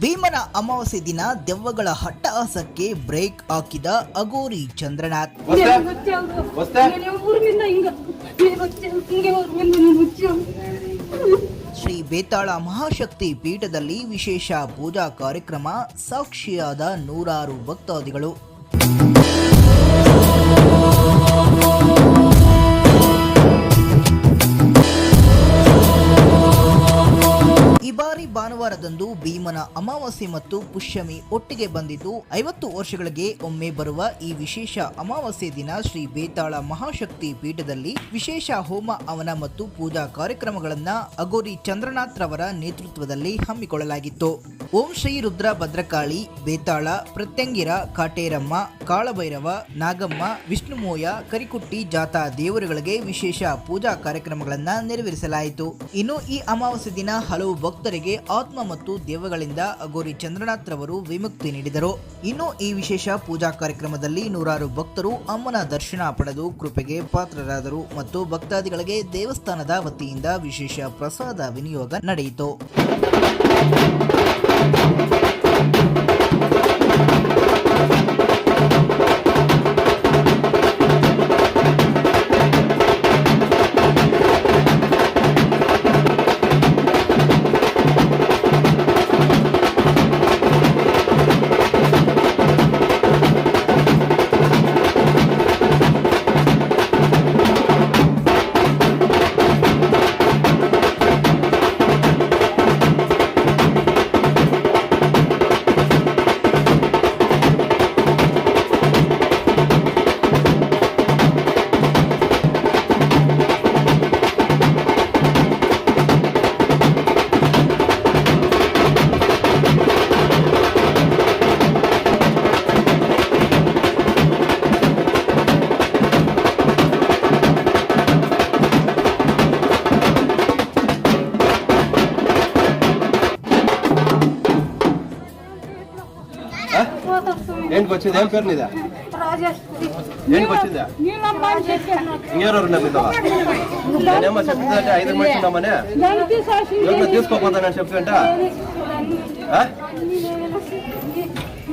ಭೀಮನ ಅಮಾವಾಸ್ಯೆ ದಿನ ದೆವ್ವಗಳ ಹಟ್ಟಹಾಸಕ್ಕೆ ಬ್ರೇಕ್ ಹಾಕಿದ ಅಗೋರಿ ಚಂದ್ರನಾಥ್. ಶ್ರೀ ಬೇತಾಳ ಮಹಾಶಕ್ತಿ ಪೀಠದಲ್ಲಿ ವಿಶೇಷ ಪೂಜಾ ಕಾರ್ಯಕ್ರಮ ಸಾಕ್ಷಿಯಾದ ನೂರಾರು ಭಕ್ತಾದಿಗಳು. ಭಾನುವಾರದಂದು ಭೀಮನ ಅಮಾವಾಸ್ಯೆ ಮತ್ತು ಪುಷ್ಯಮಿ ಒಟ್ಟಿಗೆ ಬಂದಿದ್ದು ಐವತ್ತು ವರ್ಷಗಳಿಗೆ ಒಮ್ಮೆ ಬರುವ ಈ ವಿಶೇಷ ಅಮಾವಾಸ್ಯೆ ದಿನ ಶ್ರೀ ಬೇತಾಳ ಮಹಾಶಕ್ತಿ ಪೀಠದಲ್ಲಿ ವಿಶೇಷ ಹೋಮ, ಅವನ ಮತ್ತು ಪೂಜಾ ಕಾರ್ಯಕ್ರಮಗಳನ್ನು ಅಗೋರಿ ಚಂದ್ರನಾಥ್ ರವರ ನೇತೃತ್ವದಲ್ಲಿ ಹಮ್ಮಿಕೊಳ್ಳಲಾಗಿತ್ತು. ಓಂ ಶ್ರೀ ರುದ್ರ ಭದ್ರಕಾಳಿ, ಬೇತಾಳ, ಪ್ರತ್ಯಂಗಿರ, ಕಾಟೇರಮ್ಮ, ಕಾಳಭೈರವ, ನಾಗಮ್ಮ, ವಿಷ್ಣುಮೋಯ, ಕರಿಕುಟ್ಟಿ ಜಾತಾ ದೇವರುಗಳಿಗೆ ವಿಶೇಷ ಪೂಜಾ ಕಾರ್ಯಕ್ರಮಗಳನ್ನು ನೆರವೇರಿಸಲಾಯಿತು. ಇನ್ನು ಈ ಅಮಾವಾಸ್ಯೆ ದಿನ ಹಲವು ಭಕ್ತರಿಗೆ ಆತ್ಮ ಮತ್ತು ದೇವಗಳಿಂದ ಅಗೋರಿ ಚಂದ್ರನಾಥ್ ರವರು ವಿಮುಕ್ತಿ ನೀಡಿದರು. ಇನ್ನು ಈ ವಿಶೇಷ ಪೂಜಾ ಕಾರ್ಯಕ್ರಮದಲ್ಲಿ ನೂರಾರು ಭಕ್ತರು ಅಮ್ಮನ ದರ್ಶನ ಪಡೆದು ಕೃಪೆಗೆ ಪಾತ್ರರಾದರು ಮತ್ತು ಭಕ್ತಾದಿಗಳಿಗೆ ದೇವಸ್ಥಾನದ ವತಿಯಿಂದ ವಿಶೇಷ ಪ್ರಸಾದ ವಿನಿಯೋಗ ನಡೆಯಿತು. ఏంటికి వచ్చింది? ఏం పేరు నీదా? రాజేశ్వరి ఏంటికి వచ్చిందా ఇంకెవరు నేనేమో చెప్పిందంటే ఐదు మంది ఉన్నామని. ఎవరిని తీసుకోపోతానని చెప్తుంట?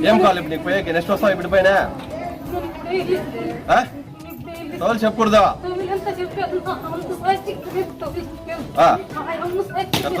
ఏం కావాలి ఇప్పుడు నీకు పోయాక? నెక్స్ట్ వస్తావు ఇప్పుడు పైన ఆ? తోలు చెప్పకూడదా? ఎంత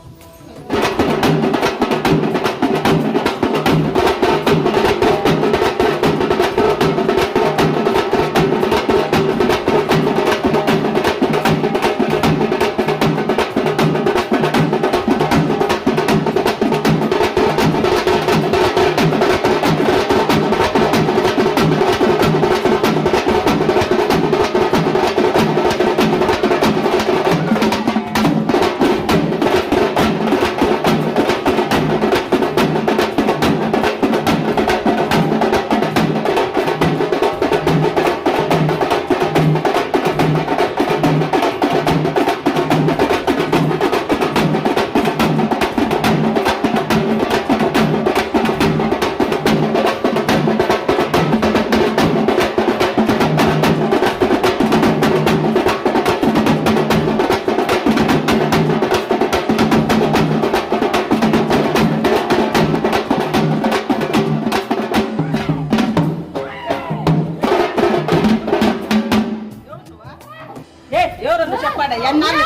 చెప్పాడా ఎన్నాళ్ళు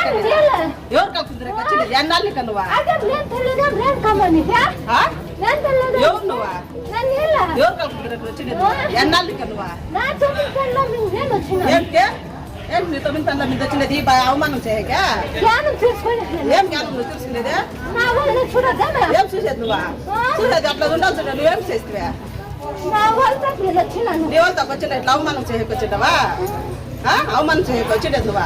ఎవరు కలుపుతుందిరా ఖచ్చితంగా ఎన్నాళ్ళు కనువా ఎవరు నువ్వా? ఎవరు కలుపుతుందిరా వచ్చింది? ఎన్నాళ్ళు కనువా ఏంటి? ఏంటి నీ తొమ్మిది పనుల మీద వచ్చినది అవమానం చేయక? ఏం జ్ఞానం నువ్వు చూసుకునేది ఏం చూసేది నువ్వా? చూసేది అట్లా ఉండాల్సి నువ్వేం చేస్తే నా వాళ్ళతో వీళ్ళు వచ్చినాను. నీ వాళ్ళతో వచ్చిన ఇట్లా అవమానం చేయకొచ్చిండవా? అవమానం వచ్చేటవా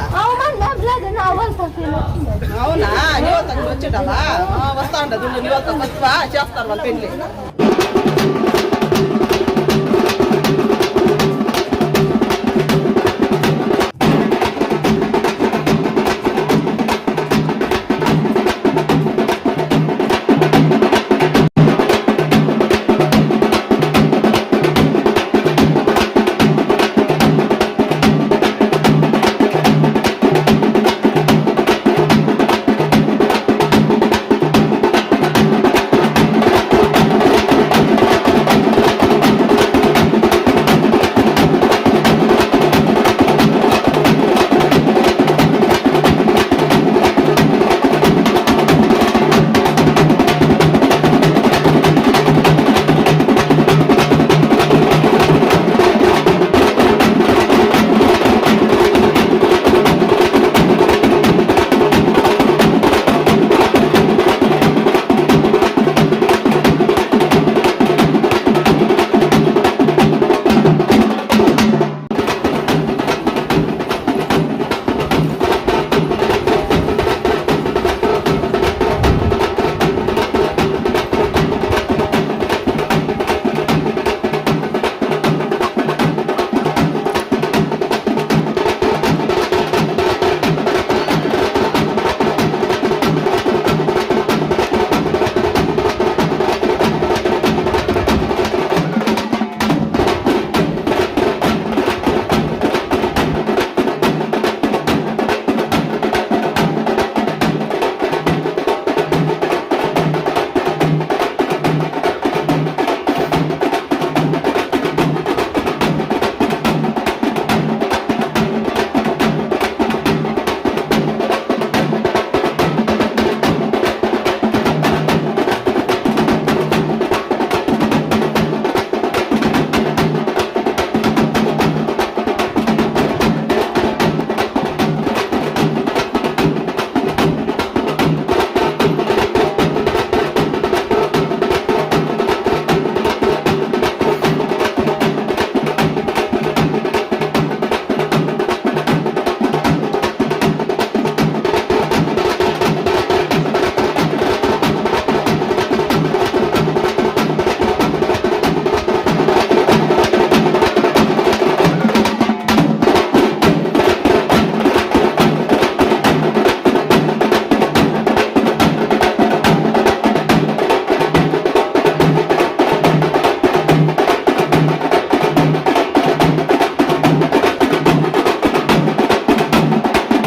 అవునా యువత వచ్చేటవా వస్తా ఉండదు యువత వస్తా చేస్తారు వాళ్ళ పెళ్ళి